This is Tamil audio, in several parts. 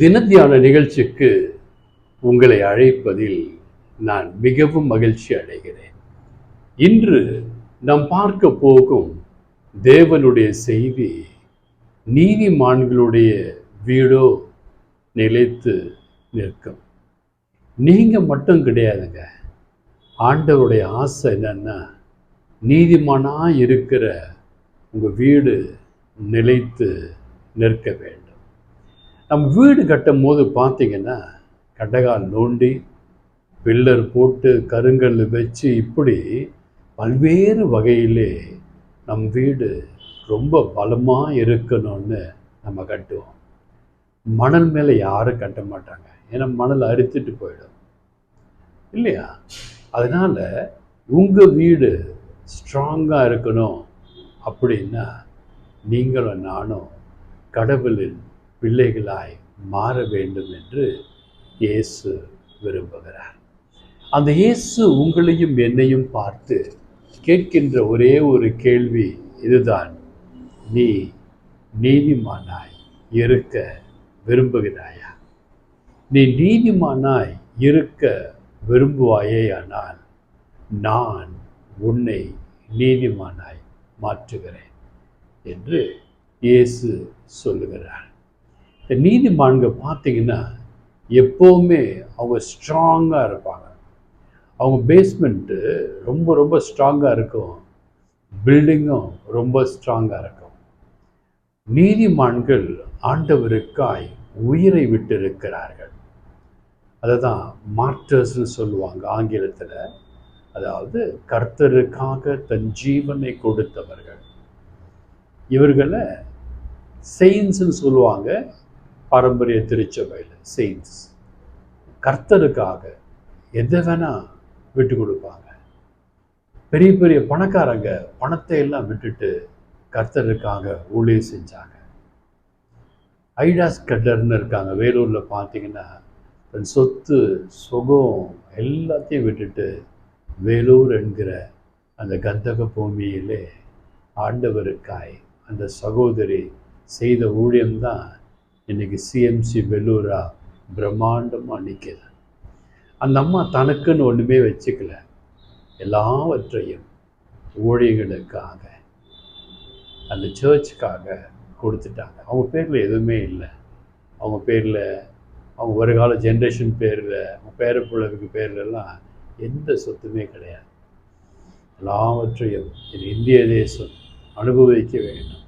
தினத்தியான நிகழ்ச்சிக்கு உங்களை அழைப்பதில் நான் மிகவும் மகிழ்ச்சி அடைகிறேன். இன்று நாம் பார்க்க போகும் தேவனுடைய செய்தி நீதிமான்களுடைய வீடோ நிலைத்து நிற்கும். நீங்க மட்டும் கிடையாதுங்க. ஆண்டவருடைய ஆசை என்னன்னா நீதிமானா இருக்கிற உங்க வீடு நிலைத்து நிற்க வேண்டும். நம்ம வீடு கட்டும் போது பார்த்தீங்கன்னா கடகால் நோண்டி பில்லர் போட்டு கருங்கல் வச்சு இப்படி பல்வேறு வகையிலே நம் வீடு ரொம்ப பலமாக இருக்கணும்னு நம்ம கட்டுவோம். மணல் மேலே யாரும் கட்ட மாட்டாங்க. ஏன்னா மணல் அரித்துட்டு போயிடும். இல்லையா? அதனால் உங்கள் வீடு ஸ்ட்ராங்காக இருக்கணும் அப்படின்னா நீங்களும் நானும் கடவுளின் பிள்ளைகளாய் மாற வேண்டும் என்று இயேசு விரும்புகிறார். அந்த இயேசு உங்களையும் என்னையும் பார்த்து கேட்கின்ற ஒரே ஒரு கேள்வி இதுதான். நீ நீதிமானாய் இருக்க விரும்புகிறாயா? நீ நீதிமானாய் இருக்க விரும்புவாயேயானால் நான் உன்னை நீதிமானாய் மாற்றுகிறேன் என்று இயேசு சொல்லுகிறார். இந்த நீதிமான்கள் பார்த்தீங்கன்னா எப்போவுமே அவங்க ஸ்ட்ராங்காக இருப்பாங்க. அவங்க பேஸ்மெண்ட்டு ரொம்ப ரொம்ப ஸ்ட்ராங்காக இருக்கும். பில்டிங்கும் ரொம்ப ஸ்ட்ராங்காக இருக்கும். நீதிமான்கள் ஆண்டவருக்காய் உயிரை விட்டிருக்கிறார்கள். அதை தான் மார்டர்ஸ்னு சொல்லுவாங்க ஆங்கிலத்தில். அதாவது கர்த்தருக்காக தன் ஜீவனை கொடுத்தவர்கள். இவர்களை செயின்ஸ்னு சொல்லுவாங்க. பாரம்பரிய திருச்சபையில் செயின்ஸ் கர்த்தருக்காக எதை வேணால் விட்டு கொடுப்பாங்க. பெரிய பெரிய பணக்காரங்க பணத்தை எல்லாம் விட்டுட்டு கர்த்தருக்காக ஊழிய செஞ்சாங்க. ஐடாஸ் கட்டர்னு இருக்காங்க. வேலூரில் பார்த்தீங்கன்னா தன் சொத்து சுகம் எல்லாத்தையும் விட்டுட்டு வேலூர் என்கிற அந்த கந்தக பூமியிலே ஆண்டவருக்காய் அந்த சகோதரி செய்த ஊழியம்தான் இன்னைக்கு சிஎம்சி வெல்லூரா பிரம்மாண்டமாக நிற்கிது அந்த அம்மா தனக்குன்னு ஒன்றுமே வச்சுக்கல. எல்லாவற்றையும் ஊழியர்களுக்காக அந்த சர்ச்சுக்காக கொடுத்துட்டாங்க. அவங்க பேரில் எதுவுமே இல்லை. அவங்க பேரில் அவங்க வருகால ஜென்ரேஷன் பேரில் அவங்க பேரப்பிள்ளைக்கு பேர்லெல்லாம் எந்த சொத்துமே கிடையாது. எல்லாவற்றையும் இந்திய தேசம் அனுபவிக்க வேண்டும்.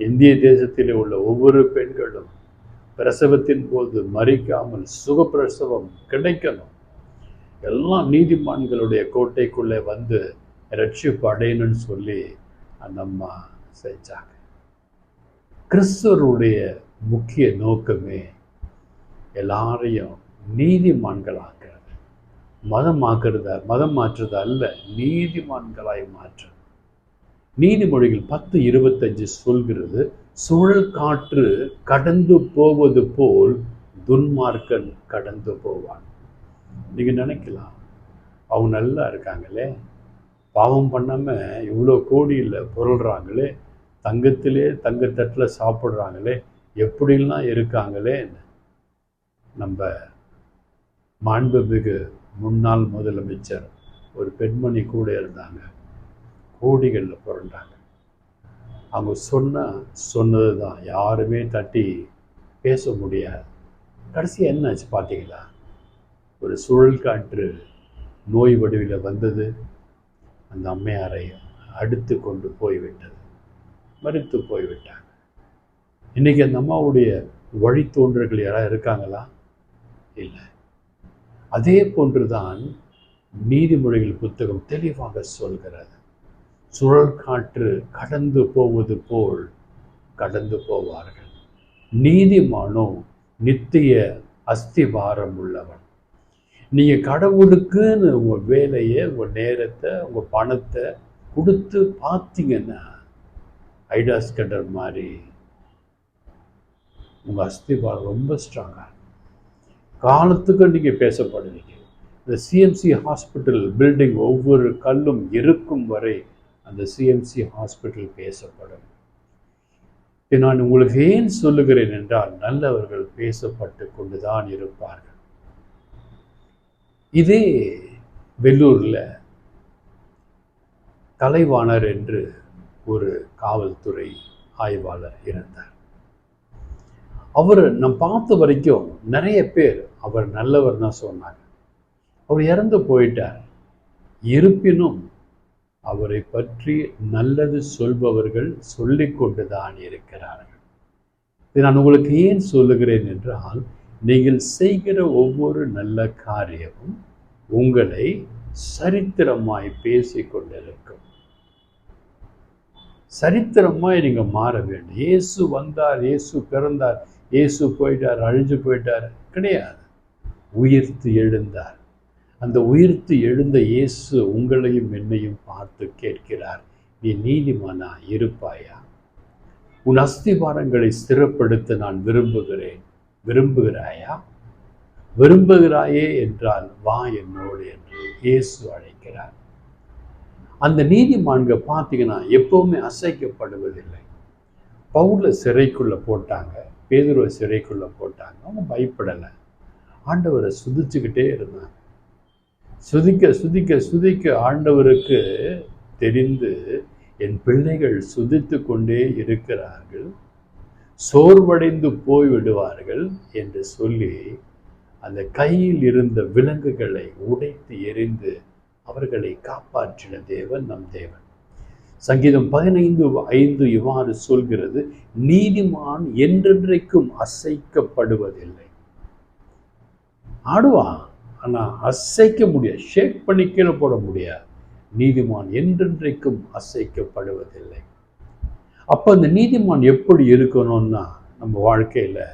இந்திய தேசத்தில் உள்ள ஒவ்வொரு பெண்களும் பிரசவத்தின் போது மறிக்காமல் சுகப்பிரசவம் கிடைக்கணும். எல்லாம் நீதிமான்களுடைய கோட்டைக்குள்ளே வந்து ரட்சிப்பு அடையணும்னு சொல்லி அந்த அம்மா செஞ்சாங்க. கிறிஸ்துவருடைய முக்கிய நோக்கமே எல்லாரையும் நீதிமான்களாக்குறது மதம் ஆக்குறத மதம் மாற்றுறது அல்ல நீதிமான்களாய் மாற்றுறது நீதிமொழிகள் பத்து இருபத்தஞ்சு சொல்கிறது சுழல் காற்று கடந்து போவது போல் துன்மார்க்கன் கடந்து போவான். நீங்கள் நினைக்கலாம் அவங்க நல்லா இருக்காங்களே. பாவம் பண்ணாமல் இவ்வளோ கோடியில் புரள்றாங்களே. தங்கத்திலே தங்கத்தட்டில் சாப்பிட்றாங்களே. எப்படிலாம் இருக்காங்களே நம்ம மாண்புமிகு முன்னாள் முதலமைச்சர் ஒரு பெண்மணி கூட இருந்தாங்க. கோடிகளில் புரண்டாங்க. அவங்க சொன்ன சொன்னது தான் யாருமே தட்டி பேச முடியாது. கடைசி என்னாச்சு பார்த்தீங்களா? ஒரு சுழல் காற்று நோய் வடிவில் வந்தது. அந்த அம்மையாரை அடுத்து கொண்டு போய்விட்டது. மறித்து போய்விட்டாங்க. இன்னைக்கு அந்த அம்மாவுடைய வழித்தோன்றர்கள் யாராவது இருக்காங்களா? இல்லை. அதே போன்று தான் நீதிமொழிகள் புத்தகம் தெளிவாக சொல்கிறது. சுழல் காற்று கடந்து போவது போல் கடந்து போவார்கள். நீதிமானோ நித்திய அஸ்திவாரம் உள்ளவன் நீங்கள் கடவுளுக்குன்னு உங்கள் வேலையை உங்கள் நேரத்தை உங்கள் பணத்தை கொடுத்து பார்த்தீங்கன்னா ஐடாஸ் கட்டர் மாதிரி உங்கள் அஸ்திபாரம் ரொம்ப ஸ்ட்ராங்காக காலத்துக்கு நீங்கள் பேசப்படுவீங்க. இந்த சிஎம்சி ஹாஸ்பிட்டல் பில்டிங் ஒவ்வொரு கல்லும் இருக்கும் வரை அந்த சிஎம்சி ஹாஸ்பிட்டல் பேசப்படும். இதை நான் உங்களுக்கு ஏன் சொல்லுகிறேன் என்றால் நல்லவர்கள் பேசப்பட்டு கொண்டுதான் இருப்பார்கள். இதே வெள்ளூரில் கலைவாணர் என்று ஒரு காவல்துறை ஆய்வாளர் இருந்தார் அவர் நம் பார்த்த வரைக்கும் நிறைய பேர் அவர் நல்லவர் தான் சொன்னாங்க. அவர் இறந்து போயிட்டார். இருப்பினும் அவரை பற்றி நல்லது சொல்பவர்கள் சொல்லிக்கொண்டுதான் இருக்கிறார்கள். இதை நான் உங்களுக்கு ஏன் சொல்லுகிறேன் என்றால் நீங்கள் செய்கிற ஒவ்வொரு நல்ல காரியமும் உங்களை சரித்திரமாய் பேசி கொண்டிருக்கும். சரித்திரமாய் நீங்க மாற வேண்டும். இயேசு வந்தார் இயேசு பிறந்தார் இயேசு போயிட்டார் அழிஞ்சு போயிட்டார் கிடையாது. உயிர்த்து எழுந்தார். அந்த உயிர்த்து எழுந்த இயேசு உங்களையும் என்னையும் பார்த்து கேட்கிறார் நீ நீதிமானா? இருப்பாயா? உன் அஸ்திபாரங்களை ஸ்திரப்படுத்த நான் விரும்புகிறேன். விரும்புகிறாயா? விரும்புகிறாயே என்றால் வா என்னோடு என்று இயேசு அழைக்கிறார். அந்த நீதிமான்கள் பார்த்தீங்கன்னா எப்பவுமே அசைக்கப்படுவதில்லை. பவுல சிறைக்குள்ளே போட்டாங்க பேதுருவை சிறைக்குள்ளே போட்டாங்க அவங்க பயப்படலை. ஆண்டவரை சுதிச்சுக்கிட்டே இருந்தாங்க. சுதிக்க சுதிக்க சுதிக்க ஆண்டவருக்கு தெரிந்து என் பிள்ளைகள் சுதித்து கொண்டே இருக்கிறார்கள். சோர்வடைந்து போய் விடுவார்கள் என்று சொல்லி அந்த கையில் இருந்த விலங்குகளை உடைத்து எரிந்து அவர்களை காப்பாற்றின தேவன் நம் தேவன். சங்கீதம் பதினைந்து ஐந்து இவ்வாறு சொல்கிறது நீதிமான் என்றென்றைக்கும் அசைக்கப்படுவதில்லை. ஆடுவான். ஆனால் அசைக்க முடியாது. ஷேக் பண்ணி கீழே போட முடியாது. நீதிமான் என்றென்றைக்கும் அசைக்கப்படுவதில்லை. அப்போ அந்த நீதிமான் எப்படி இருக்கணும்னா நம்ம வாழ்க்கையில்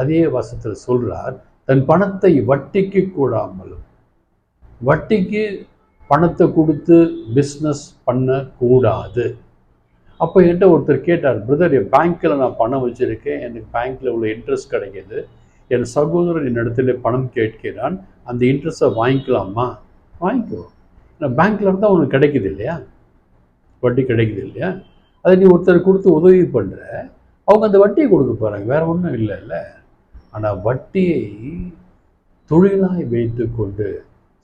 அதே வசத்தில் சொல்கிறார் தன் பணத்தை வட்டிக்கு கூடாமலும். வட்டிக்கு பணத்தை கொடுத்து பிஸ்னஸ் பண்ணக்கூடாது. அப்போ என்கிட்ட ஒருத்தர் கேட்டார் பிரதர் என் பேங்க்கில் நான் பணம் வச்சுருக்கேன். எனக்கு பேங்க்கில் உள்ள இன்ட்ரெஸ்ட் கிடைக்கிது. என் சகோதரன் என்னிடத்துல பணம் கேட்கிறான். அந்த இன்ட்ரெஸ்ட்டை வாங்கிக்கலாமா? வாங்கிக்கோ. நான் பேங்க்கில் இருந்தால் உனக்கு கிடைக்குது இல்லையா? வட்டி கிடைக்குது இல்லையா? அதை நீ ஒருத்தர் கொடுத்து உதவி பண்ணுற அவங்க அந்த வட்டியை கொடுக்க போகிறாங்க வேறு ஒன்றும் இல்லைல்ல ஆனால் வட்டியை தொழிலாய் வைத்து கொண்டு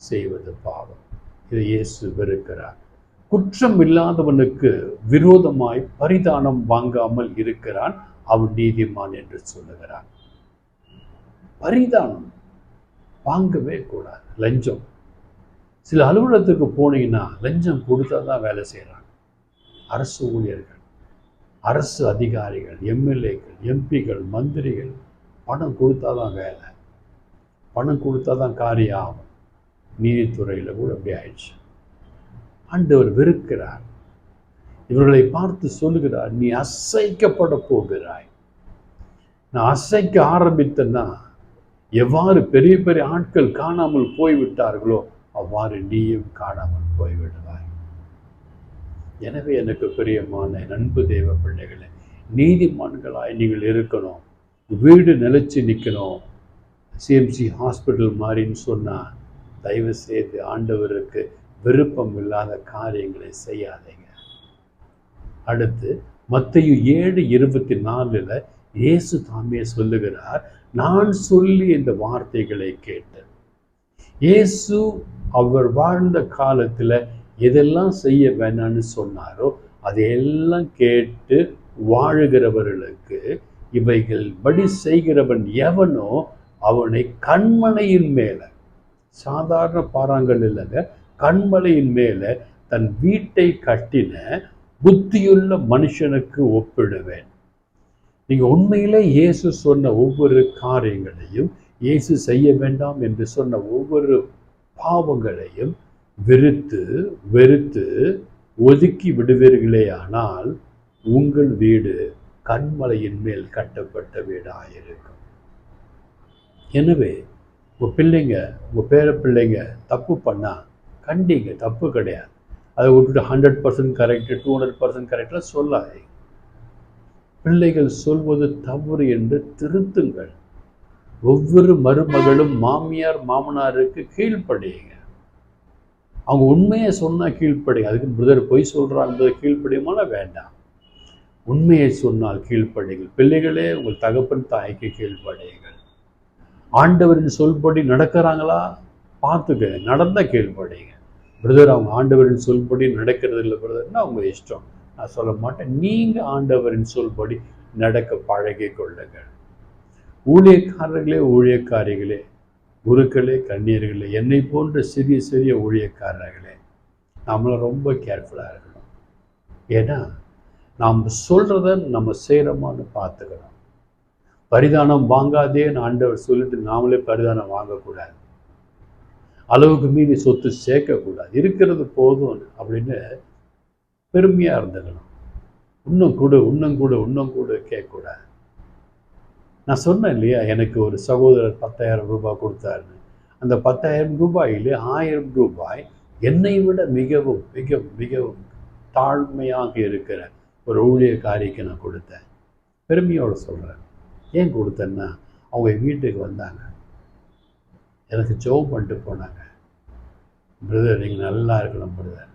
செய்வது பாவம். இதை இயேசு வெறுக்கிறார். குற்றம் இல்லாதவனுக்கு விரோதமாய் பரிதானம் வாங்காமல் இருக்கிறான். அவன் நீதிமான் என்று சொல்லுகிறான் பரிதானம். வாங்கவே கூடாது. லஞ்சம். சில அலுவலகத்துக்கு போனீங்கன்னா லஞ்சம் கொடுத்தா தான் வேலை செய்கிறாங்க அரசு ஊழியர்கள் அரசு அதிகாரிகள் எம்எல்ஏக்கள் எம்பிகள் மந்திரிகள் பணம் கொடுத்தா தான் வேலை. பணம் கொடுத்தா தான் காரியம் ஆகும் நீதித்துறையில் கூட அப்படி ஆயிடுச்சு. ஆண்டவர் வெறுக்கிறார். இவர்களை பார்த்து சொல்லுகிறார் நீ அசைக்கப்பட போகிறாய். நான் அசைக்க ஆரம்பித்தேன்னா எவ்வாறு பெரிய பெரிய ஆட்கள் காணாமல் போய்விட்டார்களோ அவ்வாறு நீயும் காணாமல் போய்விடுவாய். எனவே எனக்கு பிரியமான நண்பு தேவ பிள்ளைகளை நீதிமான்களாய் நீங்கள் இருக்கணும் வீடு நிலைச்சு நிற்கணும் சிஎம்சி ஹாஸ்பிட்டல் மாதிரின்னு சொன்னால் தயவு செய்து ஆண்டவருக்கு விருப்பம் இல்லாத காரியங்களை செய்யாதீங்க. அடுத்து மத்தையும் ஏழு இருபத்தி நாலில் இயேசு தாமே சொல்லுகிறார் நான் சொல்லி இந்த வார்த்தைகளை கேட்டேன். இயேசு அவர் வாழ்ந்த காலத்தில் எதெல்லாம் செய்ய வேணான்னு சொன்னாரோ அதையெல்லாம் கேட்டு வாழுகிறவர்களுக்கு இவைகள் படி செய்கிறவன் எவனோ அவனை கண்மனையின் மேலே சாதாரண பாறாங்கல் இல்லைங்க கண்மலையின் மேலே தன் வீட்டை கட்டின புத்தியுள்ள மனுஷனுக்கு ஒப்பிடுவேன். நீங்கள் உண்மையிலே இயேசு சொன்ன ஒவ்வொரு காரியங்களையும் இயேசு செய்ய வேண்டாம் என்று சொன்ன ஒவ்வொரு பாவங்களையும் வெறுத்து வெறுத்து ஒதுக்கி விடுவீர்களே ஆனால் உங்கள் வீடு கண்மலையின் மேல் கட்டப்பட்ட வீடாக இருக்கும் எனவே உங்கள் பிள்ளைங்க உங்கள் பேர பிள்ளைங்க தப்பு பண்ணால் கண்டிங்க தப்பு கிடையாது. அதை விட்டுட்டு hundred percent correct to hundred percent கரெக்டாக சொல்லாதீங்க. பிள்ளைகள் சொல்வது தவறு என்று திருத்துங்கள். ஒவ்வொரு மருமகளும் மாமியார் மாமனாருக்கு கீழ்ப்படியுங்க. அவங்க உண்மையை சொன்னால் கீழ்ப்படிங்க அதுக்கு பிரதர் பொய் சொல்கிறாங்க கீழ்ப்படியுமான வேண்டாம். உண்மையை சொன்னால் கீழ்ப்படைகள் பிள்ளைகளே உங்கள் தகப்பன் தாய்க்கு கீழ்ப்படையுங்கள். ஆண்டவரின் சொல்படி நடக்கிறாங்களா? பார்த்துக்க நடந்த கீழ்ப்படிங்க பிரதர் அவங்க ஆண்டவரின் சொல்படி நடக்கிறது இல்லை பிரதர்னா அவங்க இஷ்டம்? நான் சொல்ல மாட்டேன். நீங்கள் ஆண்டவரின் சொல்படி நடக்க பழகி கொள்ளுங்கள். ஊழியக்காரர்களே ஊழியக்காரிகளே குருக்களே கண்ணீர்களே என்னை போன்ற சிறிய சிறிய ஊழியக்காரர்களே நம்மளை ரொம்ப கேர்ஃபுல்லாக இருக்கணும். ஏன்னா நாம் சொல்கிறத நம்ம செய்கிறோமான்னு பார்த்துக்கணும். பரிதானம் வாங்காதேன்னு ஆண்டவர் சொல்லிட்டு நாமளே பரிதானம் வாங்கக்கூடாது. அளவுக்கு மீறி சொத்து சேர்க்கக்கூடாது. இருக்கிறது போதும் அப்படின்னு பெருமையாக இருந்துக்கணும். இன்னும் கொடு இன்னும் கொடு இன்னும் கொடு கேட்கக்கூடாது. நான் சொன்னேன் இல்லையா எனக்கு ஒரு சகோதரர் பத்தாயிரம் ரூபாய் கொடுத்தாருன்னு. அந்த பத்தாயிரம் ரூபாயில் ஆயிரம் ரூபாய் என்னை விட மிகவும் மிக மிகவும் தாழ்மையாக இருக்கிற ஒரு ஊழியக்காரிக்கு நான் கொடுத்தேன். பெருமையோடு சொல்கிறேன் ஏன் கொடுத்தேன்னா அவங்க வீட்டுக்கு வந்தாங்க. எனக்கு ஜோப் பண்ணிட்டு போனாங்க. பிரதர் நீங்கள் நல்லா இருக்கணும் பிரதர்.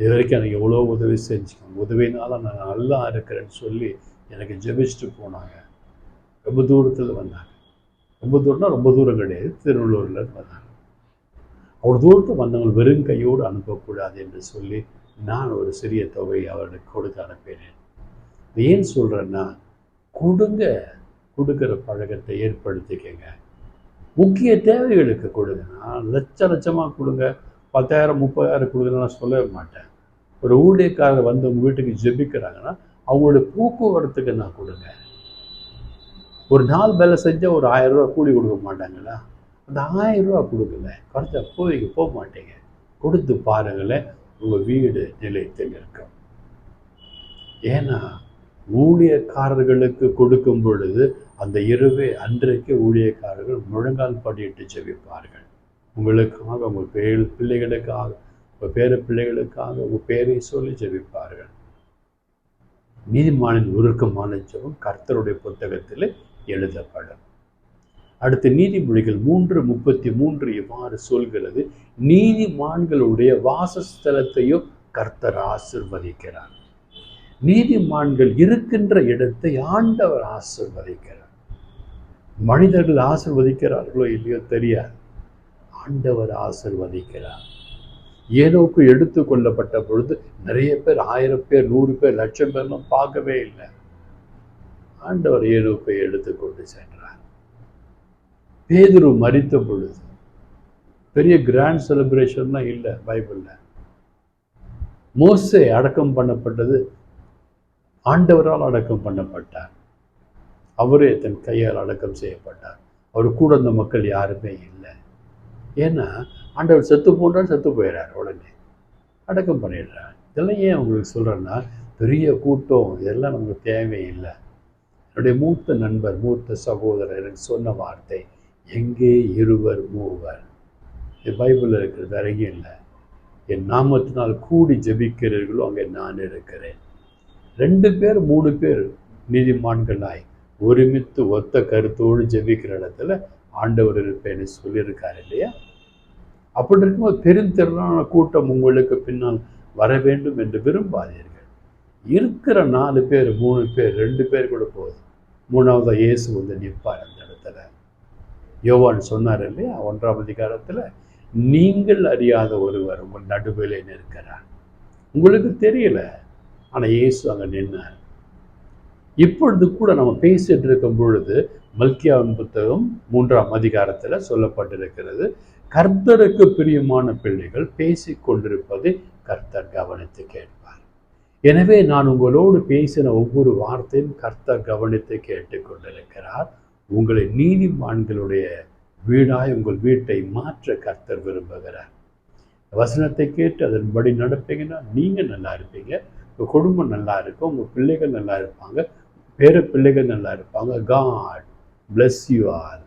இது வரைக்கும் எனக்கு எவ்வளோ உதவி செஞ்சுக்கோங்க உதவினால நான் நல்லா இருக்கிறேன்னு சொல்லி எனக்கு ஜெபிச்சுட்டு போனாங்க. ரொம்ப தூரத்தில் வந்தாங்க. ரொம்ப தூரம்னா ரொம்ப தூரம் கிடையாது. திருவள்ளூரில் வந்தாங்க. அவ்வளோ தூரத்தில் வந்தவங்க வெறும் கையோடு அனுப்பக்கூடாது என்று சொல்லி நான் ஒரு சிறிய தொகை அவர்களுக்கு கொடுத்து அனுப்பினேன். ஏன் சொல்கிறேன்னா கொடுங்க. கொடுக்குற பழக்கத்தை ஏற்படுத்திக்கங்க. முக்கிய தேவைகளுக்கு கொடுங்க. நான் லட்ச லட்சமாக கொடுங்க. பத்தாயிரம் முப்பதாயிரம் கொடுங்கன்னு நான் சொல்லவே மாட்டேன். ஒரு ஊழியக்காரர் வந்து உங்கள் வீட்டுக்கு ஜெபிக்கிறாங்கன்னா அவங்களுடைய போக்குவரத்துக்கு நான் கொடுங்க? ஒரு நாள் வேலை செஞ்சால் ஒரு ஆயிரம் ரூபா கூலி கொடுக்க மாட்டாங்களா? அந்த ஆயிரம் ரூபா கொடுக்கல. குறைச்சா போய்க்கு போக மாட்டீங்க. கொடுத்து பாருங்களேன் உங்கள் வீடு நிலைத்து நிற்கும் ஏன்னா ஊழியக்காரர்களுக்கு கொடுக்கும் பொழுது அந்த இரவே அன்றைக்கு ஊழியக்காரர்கள் முழங்கால் படியிட்டு ஜெபிப்பார்கள். உங்களுக்காக உங்கள் பிள்ளைகளுக்காக உங்கள் பேர பிள்ளைகளுக்காக உங்கள் பேரை சொல்லி ஜெபிப்பார்கள். நீதிமானின் உருக்கமான ஜெபம் கர்த்தருடைய புத்தகத்தில் எழுதப்படும். அடுத்து நீதிமொழிகள் மூன்று முப்பத்தி மூன்று இவ்வாறு சொல்கிறது? நீதிமான்களுடைய வாசஸ்தலத்தையும் கர்த்தர் ஆசிர்வதிக்கிறார். நீதிமான்கள் இருக்கின்ற இடத்தை ஆண்டவர் ஆசிர்வதிக்கிறார். மனிதர்கள் ஆசிர்வதிக்கிறார்களோ இல்லையோ தெரியாது. ஆண்டவர் ஆசிர்வதிக்கிறார். ஏனோக்கு எடுத்து கொள்ளப்பட்ட பொழுது நிறைய பேர் ஆயிரம் பேர் நூறு பேர் லட்சம் பேர்லாம் பார்க்கவே இல்லை. ஆண்டவர் ஏனோக்கை எடுத்துக்கொண்டு சென்றார். பேதுரு மறித்த பொழுது பெரிய கிராண்ட் செலிப்ரேஷன்லாம் இல்லை பைபிளில். மோசே அடக்கம் பண்ணப்பட்டது ஆண்டவரால் அடக்கம் பண்ணப்பட்டார். அவரே தன் கையால் அடக்கம் செய்யப்பட்டார். அவர் கூட அந்த மக்கள் யாருமே இல்லை. ஏன்னா ஆண்டவர் செத்து போன்றால் செத்து போயிடுறார் உடனே. அடக்கம் பண்ணிடுறார். இதெல்லாம் ஏன் உங்களுக்கு சொல்கிறேன்னா பெரிய கூட்டம் இதெல்லாம் நமக்கு தேவையில்லை. என்னுடைய மூத்த நண்பர் மூத்த சகோதரர் எனக்கு சொன்ன வார்த்தை எங்கே இருவர் மூவர்? இது பைபிளில் இருக்கிறது வரைக்கும் இல்லை. என் நாமத்தினால் கூடி ஜபிக்கிறீர்களோ அங்கே நான் இருக்கிறேன். ரெண்டு பேர் மூணு பேர் நீதிமான்களாய் ஒருமித்து ஒத்த கருத்தோடு ஜெபிக்கிற இடத்துல ஆண்டவர் இருப்பேன்னு சொல்லியிருக்காரு இல்லையா? அப்படி இருக்கும்போது பெருந்திரளான கூட்டம் உங்களுக்கு பின்னால் வர வேண்டும் என்று விரும்பாதீர்கள். இருக்கிற நாலு பேர் மூணு பேர் ரெண்டு பேர் கூட போதும். மூணாவது இயேசு வந்து நிற்பார் அந்த இடத்துல. யோவான் சொன்னார் இல்லையா ஒன்றாம் அதிகாரத்தில் நீங்கள் அறியாத ஒருவர் உங்கள் நடுவிலே நிற்கிறார். உங்களுக்கு தெரியல ஆனால் இயேசு அங்கே நின்னார். இப்பொழுது கூட நம்ம பேசிட்டு இருக்கும் பொழுது மல்கியாவின் புத்தகம் மூன்றாம் அதிகாரத்தில் சொல்லப்பட்டிருக்கிறது. கர்த்தருக்கு பிரியமான பிள்ளைகள் பேசி கொண்டிருப்பதை கர்த்தர் கவனித்து கேட்பார். எனவே நான் உங்களோடு பேசின ஒவ்வொரு வார்த்தையும் கர்த்தர் கவனித்து கேட்டுக்கொண்டிருக்கிறார் உங்களை நீதிமான்களுடைய வீடாய் உங்கள் வீட்டை மாற்ற கர்த்தர் விரும்புகிறார். வசனத்தை கேட்டு அதன்படி நடப்பீங்கன்னா நீங்கள் நல்லா இருப்பீங்க. உங்கள் குடும்பம் நல்லா இருக்கும். உங்கள் பிள்ளைகள் நல்லா இருப்பாங்க. பேர பிள்ளைகள் நல்லா இருப்பாங்க. God bless you are